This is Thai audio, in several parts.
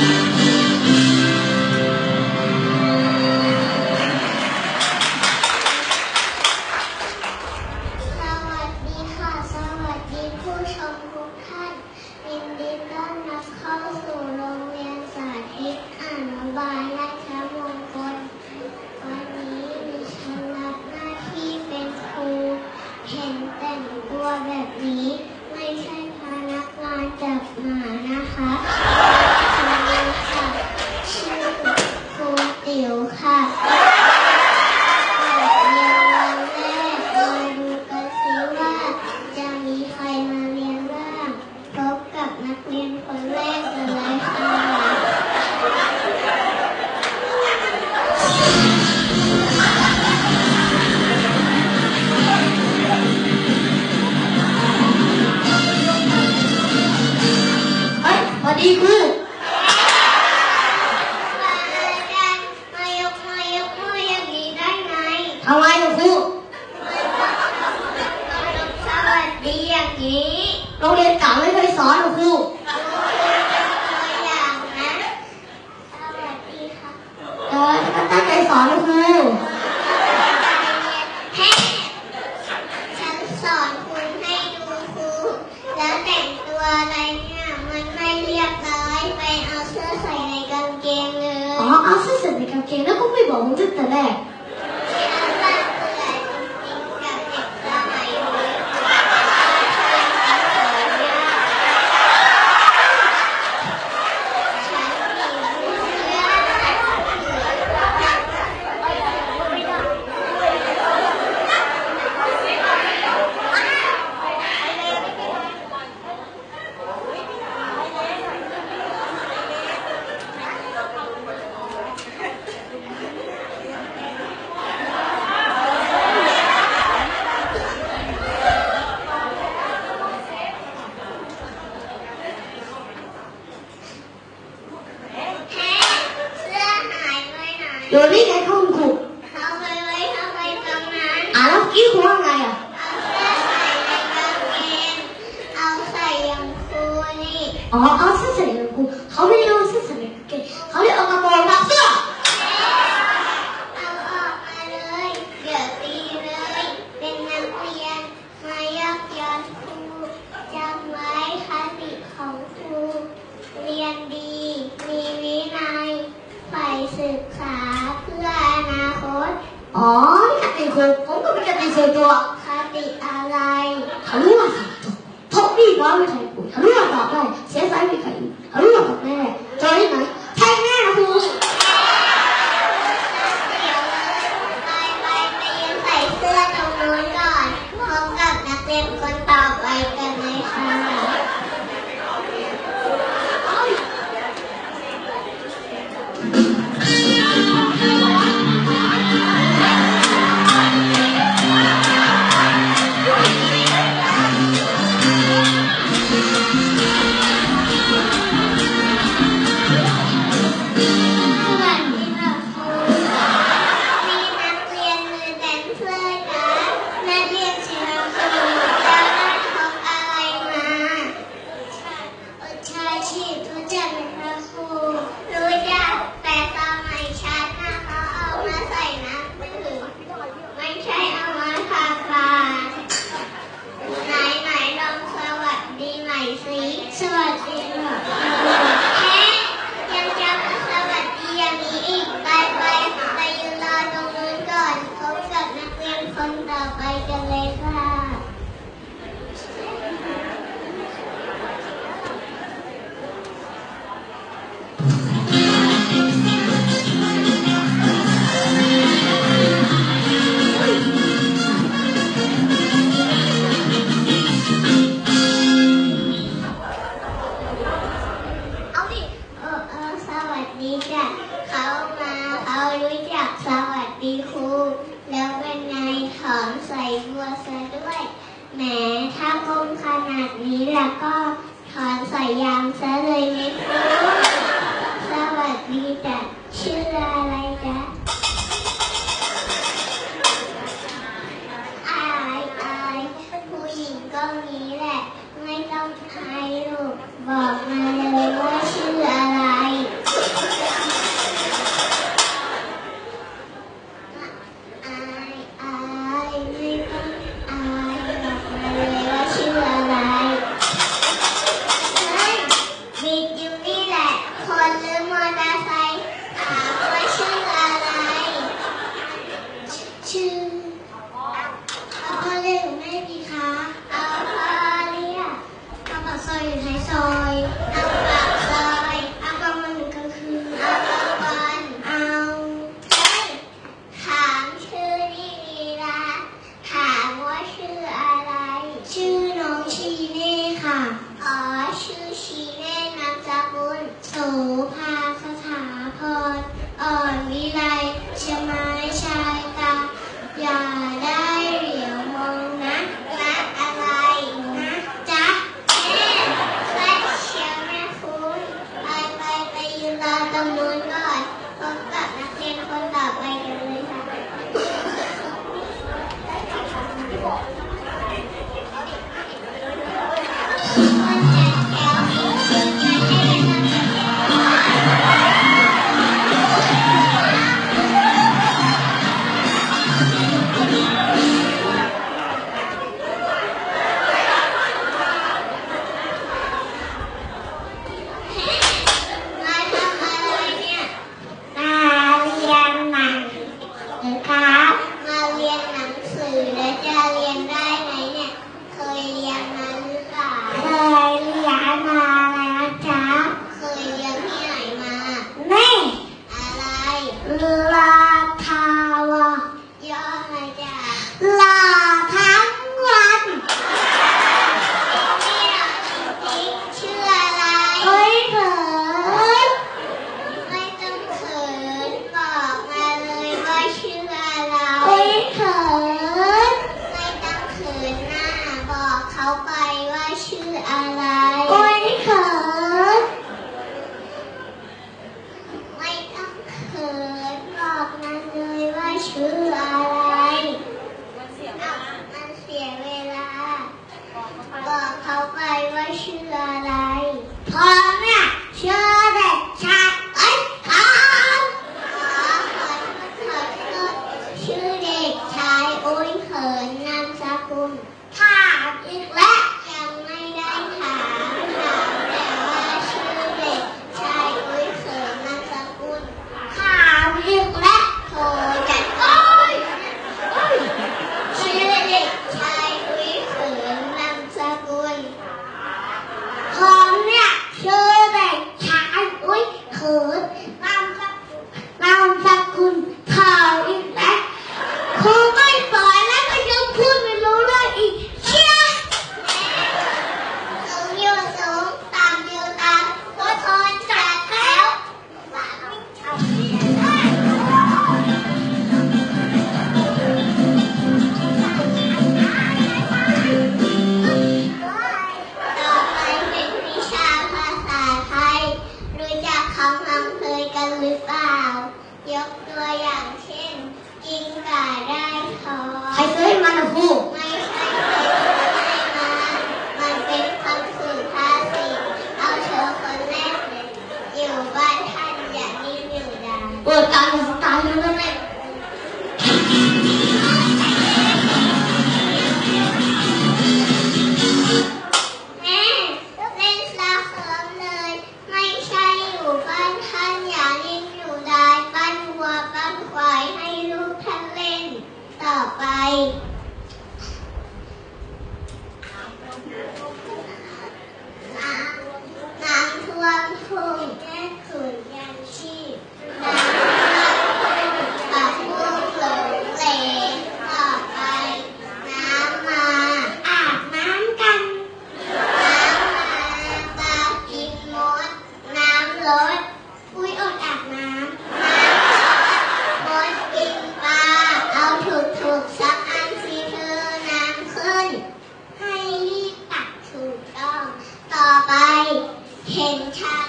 ส งแล้วก็ไม่บอกผมตั้งแต่แรก ฉันน่าเบื่อจริงๆกับเด็กสมัยนี้ฉันมีเพื่อน แฮ่เสื้อหาย ไปไหนเดี๋ยวนี้ไงเข้าคุณครูเอาไปไว้ทำไมตรงนั้นอ่าแล้วเมื่อกี้ครูว่าไงอะเอาเสื้อใส่ในกางเกงเอาใส่อย่างครูนี่อ๋อเอาเสื้อใส่ในกางเกงเขาไม่ได้เอาเสื้อใส่ในกางเกงเขาเรียกเอากระโปรงทับเสื้อเอาออกมาเลยเดี๋ยวตีเลย เป็นนักเรียนมายอกย้อนครูจำไว้คติของครู เรียนดี มีวินัยใฝ่ศึกษาเพื่ออนาคต อ๋อนี่คติครูผมก็เป็นคติส่วนตัวคติอะไรเขาเรียกว่าสัตว์ทบดีร้อนไม่ใครปุ๋ยเขาเรียกว่าตอบได้เสียสายไม่ใครอีกเขาเรียกว่าตอบแน่เจอที่ไหนใช่แน่ ใส่บัวซะด้วยแหมถ้าก้มขนาดนี้แล้วก็ถอนใส่ยางซะเลยไหมครูสวัสดีจ้ะชื่ออะไรจ๊ะอายอายผู้หญิงก็มีแหละ ไม่ต้องอายลูกบอกมา ยืน ไปว่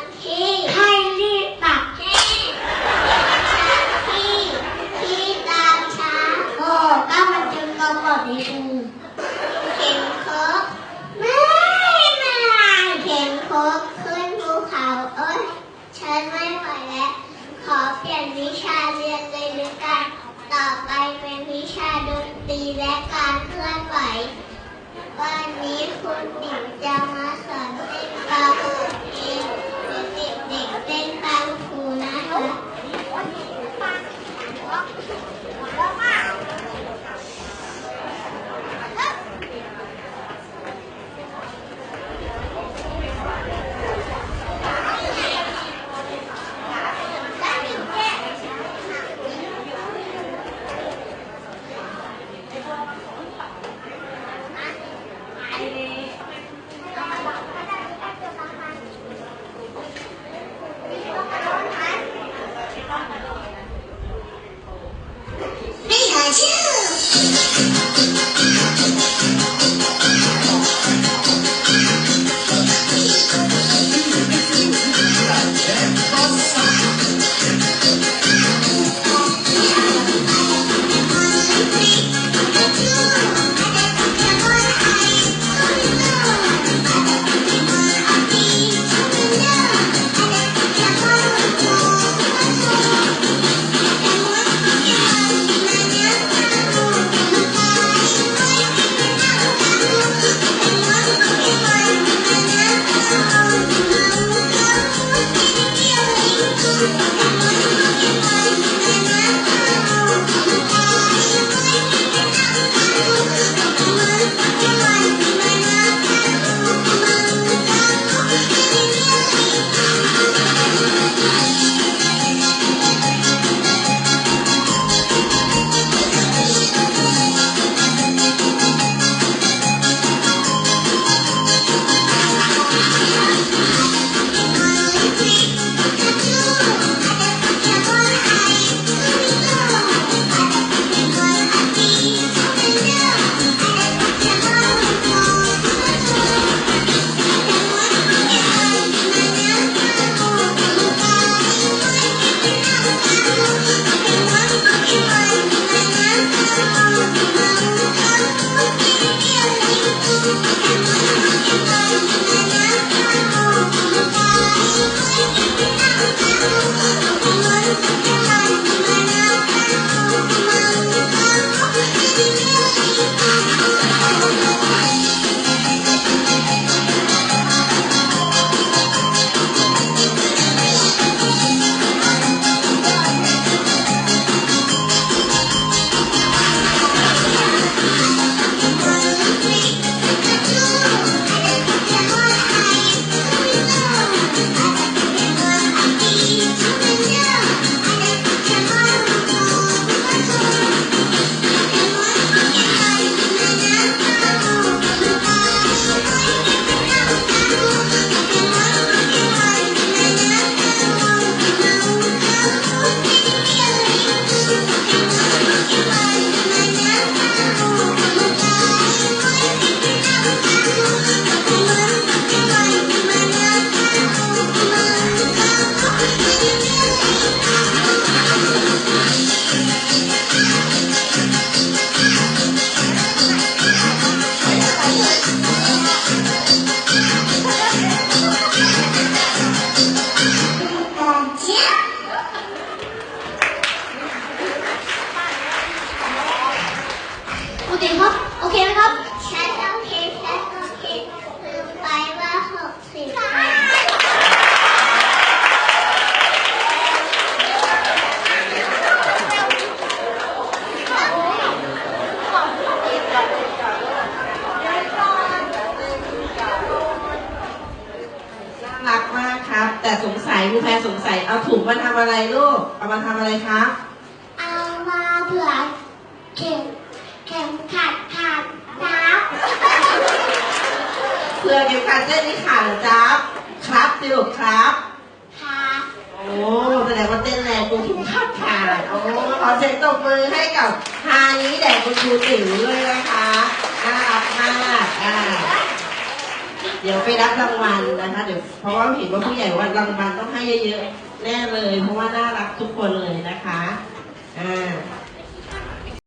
ช้างที่ให้รีบตักให้เห็นช้างที่ที่ตามช้าง โอ้ก็มันจึงมาบอกในครู เห็นครบไม่ไม่เห็นครบขึ้นภูเขาเอ้ยฉันไม่ไหวแล้ว ขอเปลี่ยนวิชาเรียนเลยหรือกัน ต่อไปเป็นวิชาดนตรีและการเคลื่อนไหว วันนี้คุณติ๋วจะมาสอนเต้นตามเพลงเด็กๆเต้นตามครูนะคะ เอะไรลูก เอามาทำอะไรครับ เอามาเผื่อเข็มเข็มขัดขาดนับเพื่อเก็บการเต้นนี่ขาดเหรอจ๊ะครับสิลูกครับ ค่ะโอ้แสดงว่าเต้นแรงกูถึงขาดขาดโอ้ขอเสียงตบมือให้กับฮานี้แด่คุณครูติ๋วเลยนะคะน่ารักมากอ่าเดี๋ยวไปรับรางวัลนะคะ เดี๋ยวเพราะว่าเห็นว่าผู้ใหญ่ว่ารางวัลต้องให้เยอะๆ แน่เลย เพราะว่าน่ารักทุกคนเลยนะคะ อ่า